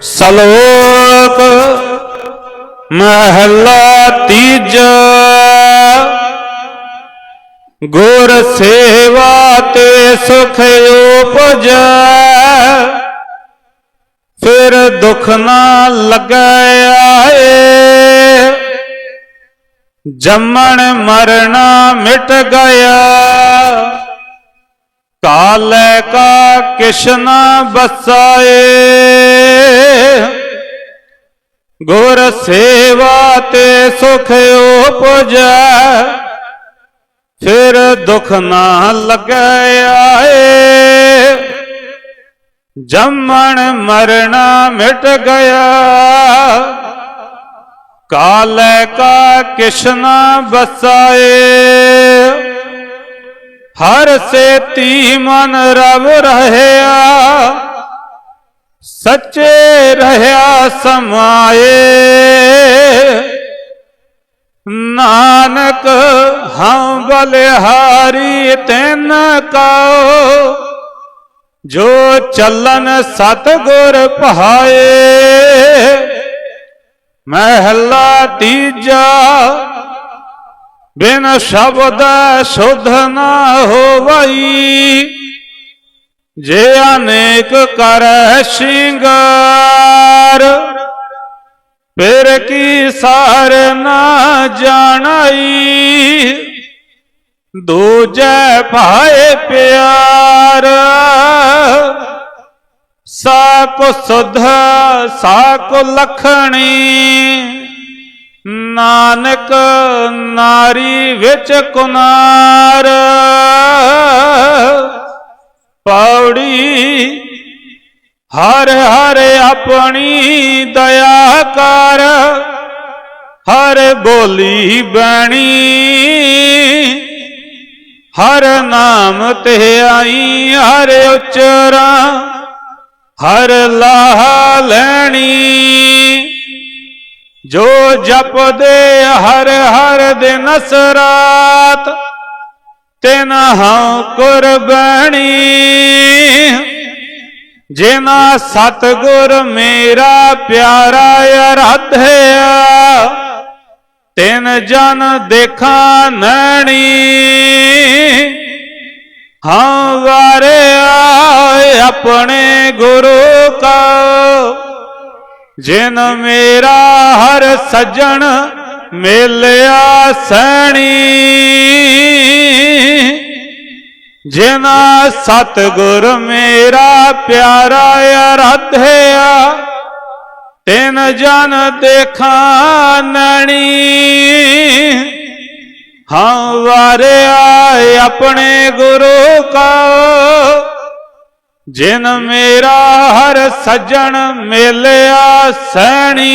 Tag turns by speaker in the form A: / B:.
A: ਸਲੋਕ ਮਹਲਾ ਤੀਜਾ। ਗੁਰ ਸੇਵਾ ਤੇ ਸੁਖ ਉਪਜੈ। ਫਿਰ ਦੁਖ ਨਾ ਲੱਗੈ ਆਏ। ਜੰਮਣ ਮਰਨਾ ਮਿਟ ਗਿਆ। ਕਾਲੇ ਕਾ ਕਿਸ਼ਨ ਬਸਾਏ। ਗੁਰ ਸੇਵਾ ਤੇ ਸੁਖ ਉਪਜੈ ਫਿਰ ਦੁਖ ਨਾ ਲੱਗੈ ਆਏ ਜੰਮਣ ਮਰਣਾ ਮਿਟ ਗਿਆ ਕਾਲੇ ਕਾ ਕਿਸ਼ਨ ਬਸਾਏ ਹਰ ਸੇਤੀ ਮਨ ਰਵ ਰਹਿਆ ਸੱਚੇ ਰਹਿਆ ਸਮਾਏ। ਨਾਨਕ ਹਮ ਬਲਿਹਾਰੀ ਤੈਨ ਕਾਓ ਜੋ ਚੱਲਨ ਸਤਗੁਰ ਪਹਾਏ। ਮਹਿਲਾ ਤੀਜਾ, ਬਿਨ ਸ਼ਬਦ ਸੁਧ ਨਾ ਹੋਵਈ। ਜੇ ਅਨੇਕ ਕਰੈ ਸ਼ਿੰਗਾਰ, ਫਿਰ ਕੀ ਸਾਰ ਨਾ ਜਾਣਾਈ? ਦੂਜੈ ਭਾਏ ਪਿਆਰ, ਸਾ ਕੋ ਸੁਧ, ਸਾ ਕੋ ਲਖਣੀ। ਨਾਨਕ ਨਾਰੀ ਵਿੱਚ ਕੁਨਾਰ ਪੌੜੀ। ਹਰ ਹਰ ਆਪਣੀ ਦਇਆ ਕਰ। ਹਰ ਬੋਲੀ ਬਣੀ। ਹਰ ਨਾਮ ਤੇ ਆਈ ਹਰ ਉਚਰਾ। ਹਰ ਲਾਹ ਲੈਣੀ। ਜੋ ਜਪਦੇ ਹਰ ਹਰ ਦਿਨ ਸਰਾਤ। ਤਿਨ ਹਉ ਕੁਰਬਾਨੀ ਜਿਨਾ ਸਤਗੁਰ ਮੇਰਾ ਪਿਆਰਾ ਅਰਾਧਿਆ, ਤਿਨ ਜਨ ਦੇਖਾ ਨੈਣੀ, ਹਾਂ ਵਾਰਿਆ ਆਪਣੇ ਗੁਰੂ ਕਾ, ਜਿਨ ਮੇਰਾ ਹਰ ਸੱਜਣ ਮੇਲਿਆ ਸੈਣੀ ਜਿਨਾ ਸਤਗੁਰ ਮੇਰਾ ਪਿਆਰਾ ਅਰਾਧਿਆ, ਤਿਨ ਜਨ ਦੇਖਾਂ ਨਣੀ। ਹਾਂ ਵਾਰਿਆ ਆਪਣੇ ਗੁਰੂ ਕਾ, ਜਿਨ ਮੇਰਾ ਹਰ ਸੱਜਣ ਮੇਲਿਆ ਸੈਣੀ।